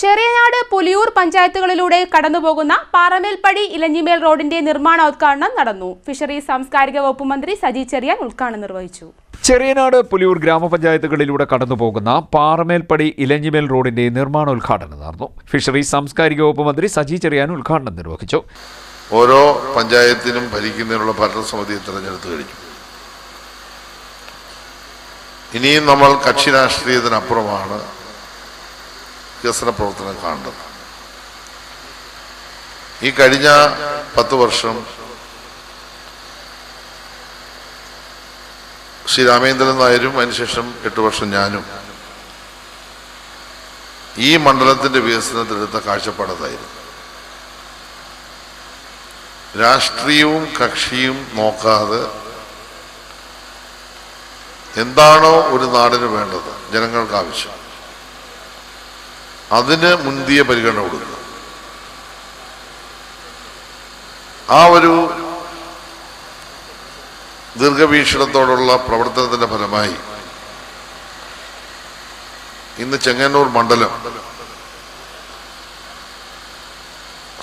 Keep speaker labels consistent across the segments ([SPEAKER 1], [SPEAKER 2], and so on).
[SPEAKER 1] ചെറിയനാട് പുലിയൂർ പഞ്ചായത്തുകളിലൂടെ കടന്നുപോകുന്ന പാറമേൽപ്പടി ഇലഞ്ഞിമേൽ റോഡിന്റെ നിർമ്മാണോദ്ഘാടനം നടന്നു. ഫിഷറീസ് സാംസ്കാരിക വകുപ്പ് മന്ത്രി സജി ചെറിയാൻ ഉദ്ഘാടനം നിർവഹിച്ചു.
[SPEAKER 2] ചെറിയനാട് പുലിയൂർ ഗ്രാമപഞ്ചായത്തുകളിലൂടെ കടന്നുപോകുന്ന പാറമേൽപ്പടി ഇലഞ്ഞിമേൽ റോഡിന്റെ നിർമ്മാണോദ്ഘാടനം നടന്നു. ഫിഷറീസ് സാംസ്കാരിക വകുപ്പ് മന്ത്രി സജി ചെറിയാൻ ഉദ്ഘാടനം നിർവഹിച്ചു.
[SPEAKER 3] ഓരോ പഞ്ചായത്തിനും ഭരിക്കുന്നതിനുള്ള ഭരണസമിതിയെ തെരഞ്ഞെടുത്തു കഴിഞ്ഞു. ഇനിയും നമ്മൾ കക്ഷി രാഷ്ട്രീയത്തിനപ്പുറമാണ് വികസന പ്രവർത്തനം കാണുന്നത് ഈ കഴിഞ്ഞ പത്ത് വർഷം ശ്രീ രാമേന്ദ്രൻ നായരും അതിനുശേഷം എട്ട് വർഷം ഞാനും ഈ മണ്ഡലത്തിന്റെ വികസനത്തിലെടുത്ത കാഴ്ചപ്പാടതായിരുന്നു രാഷ്ട്രീയവും കക്ഷിയും നോക്കാതെ എന്താണോ ഒരു നാടിന് വേണ്ടത് ജനങ്ങൾക്ക് ആവശ്യം അതിന് മുന്തിയ പരിഗണന കൊടുക്കുക ആ ഒരു ദീർഘവീക്ഷണത്തോടുള്ള പ്രവർത്തനത്തിന്റെ ഫലമായി ഇന്ന് ചെങ്ങന്നൂർ മണ്ഡലം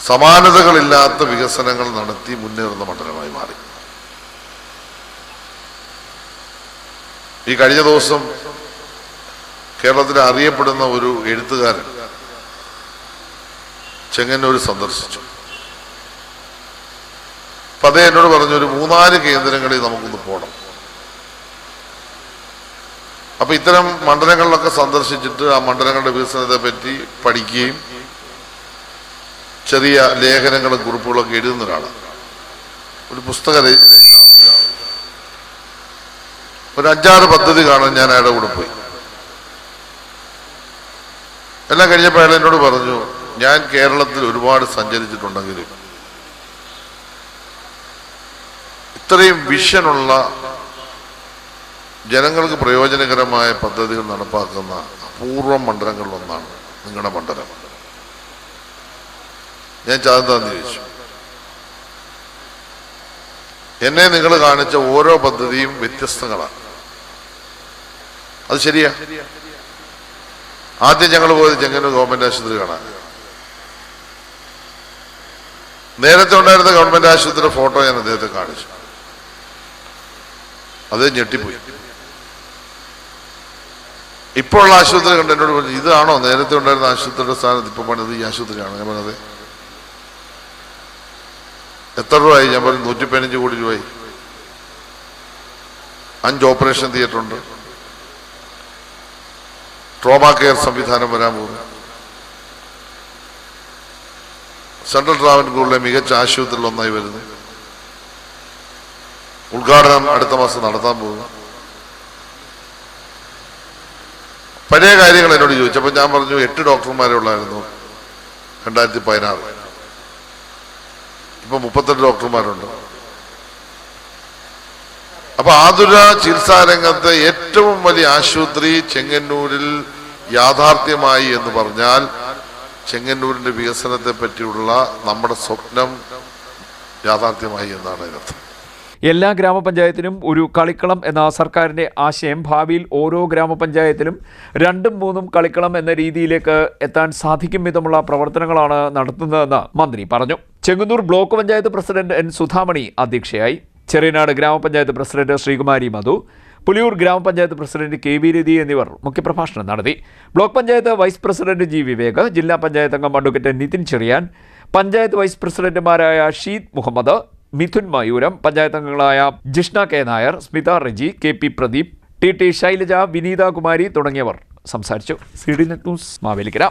[SPEAKER 3] സമാനതകളില്ലാത്ത വികസനങ്ങൾ നടത്തി മുന്നേറുന്ന മണ്ഡലമായി മാറി. ഈ കഴിഞ്ഞ ദിവസം കേരളത്തിൽ അറിയപ്പെടുന്ന ഒരു എഴുത്തുകാരൻ ചെങ്ങന്നൂർ സന്ദർശിച്ചു. അപ്പൊ അതേ എന്നോട് പറഞ്ഞു ഒരു മൂന്നാൽ കേന്ദ്രങ്ങളിൽ നമുക്കൊന്ന് പോകണം അപ്പൊ ഇത്തരം മണ്ഡലങ്ങളിലൊക്കെ സന്ദർശിച്ചിട്ട് ആ മണ്ഡലങ്ങളുടെ വികസനത്തെ പറ്റി പഠിക്കുകയും ചെറിയ ലേഖനങ്ങളും കുറിപ്പുകളൊക്കെ എഴുതുന്ന ഒരാളാണ്. ഒരു പുസ്തക ഒരു അഞ്ചാറ് പദ്ധതി കാണാൻ ഞാൻ അയാളുടെ കൂടെ പോയി. എല്ലാം കഴിഞ്ഞപ്പോൾ അയാൾ എന്നോട് പറഞ്ഞു ഞാൻ കേരളത്തിൽ ഒരുപാട് സഞ്ചരിച്ചിട്ടുണ്ടെങ്കിലും ഇത്രയും വിഷനുള്ള ജനങ്ങൾക്ക് പ്രയോജനകരമായ പദ്ധതികൾ നടപ്പാക്കുന്ന അപൂർവം മണ്ഡലങ്ങളിലൊന്നാണ് നിങ്ങളുടെ മണ്ഡലം. ഞാൻ ചാന്താന്ന് ചോദിച്ചു. എന്നെ നിങ്ങൾ കാണിച്ച ഓരോ പദ്ധതിയും വ്യത്യസ്തങ്ങളാണ്. അത് ശരിയാ? ആദ്യം ഞങ്ങൾ പോയത് ചെങ്ങന്നൂർ ഗവൺമെന്റ് ആശുപത്രി കാണാൻ നേരത്തെ ഉണ്ടായിരുന്ന ഗവൺമെന്റ് ആശുപത്രിയുടെ ഫോട്ടോ ഞാൻ അദ്ദേഹത്തെ കാണിച്ചു. അത് ഞെട്ടിപ്പോയി. ഇപ്പോഴുള്ള ആശുപത്രി കണ്ട് എന്നോട് പറഞ്ഞു ഇതാണോ നേരത്തെ ഉണ്ടായിരുന്ന ആശുപത്രിയുടെ സ്ഥാനത്ത് ഇപ്പൊ പണിത് ഈ ആശുപത്രിയാണ്? ഞാൻ പറഞ്ഞത് എത്ര രൂപയായി ഞാൻ പറഞ്ഞു നൂറ്റി പതിനഞ്ച് കോടി രൂപയായി അഞ്ച് ഓപ്പറേഷൻ തിയേറ്റർ ഉണ്ട് ട്രോമ കെയർ സംവിധാനം വരാൻ പോകുന്നു. സെൻട്രൽ ട്രാവൻകൂറിലെ മികച്ച ആശുപത്രിയിൽ ഒന്നായി വരുന്നു. ഉദ്ഘാടനം അടുത്ത മാസം നടത്താൻ പോകുന്നു. പഴയ കാര്യങ്ങൾ എന്നോട് ചോദിച്ചപ്പോൾ ഞാൻ പറഞ്ഞു എട്ട് ഡോക്ടർമാരെ ഉള്ളായിരുന്നു രണ്ടായിരത്തി പതിനാറ് ഇപ്പൊ മുപ്പത്തെട്ട് ഡോക്ടർമാരുണ്ട്. അപ്പൊ ആതുര ചികിത്സാ രംഗത്തെ ഏറ്റവും വലിയ ആശുപത്രി ചെങ്ങന്നൂരിൽ യാഥാർത്ഥ്യമായി എന്ന് പറഞ്ഞാൽ ചെങ്ങന്നൂരിന്റെ വികസനത്തെ പറ്റിയുള്ള നമ്മുടെ സ്വപ്നം യാഥാർത്ഥ്യമായി എന്നാണ് അതിനർത്ഥം.
[SPEAKER 2] എല്ലാ ഗ്രാമപഞ്ചായത്തിനും ഒരു കളിക്കളം എന്ന സർക്കാരിന്റെ ആശയം ഭാവിയിൽ ഓരോ ഗ്രാമപഞ്ചായത്തിലും രണ്ടും മൂന്നും കളിക്കളം എന്ന രീതിയിലേക്ക് എത്താൻ സാധിക്കും വിധമുള്ള പ്രവർത്തനങ്ങളാണ് നടത്തുന്നതെന്ന് മന്ത്രി പറഞ്ഞു. Chengannur block panchayat president N Sudhamani അധ്യക്ഷയായി. ചെറിയനാട് ഗ്രാമപഞ്ചായത്ത് പ്രസിഡന്റ് ശ്രീകുമാരി മധു പുലിയൂർ ഗ്രാമപഞ്ചായത്ത് പ്രസിഡന്റ് കെ വി രതി എന്നിവർ മുഖ്യപ്രഭാഷണം നടത്തി. Block panchayat vice president G Vivek ജില്ലാ പഞ്ചായത്ത് അംഗം അഡ്വക്കേറ്റ് നിതിൻ ചെറിയാൻ പഞ്ചായത്ത് വൈസ് പ്രസിഡന്റുമാരായ ഷീദ് മുഹമ്മദ് മിഥുൻ മയൂരം പഞ്ചായത്ത് അംഗങ്ങളായ Jishna K Nair Smitha Reji K P Pradeep T T Shailaja Vineetha Kumari തുടങ്ങിയവർ സംസാരിച്ചു. C D net news Mavelikkara.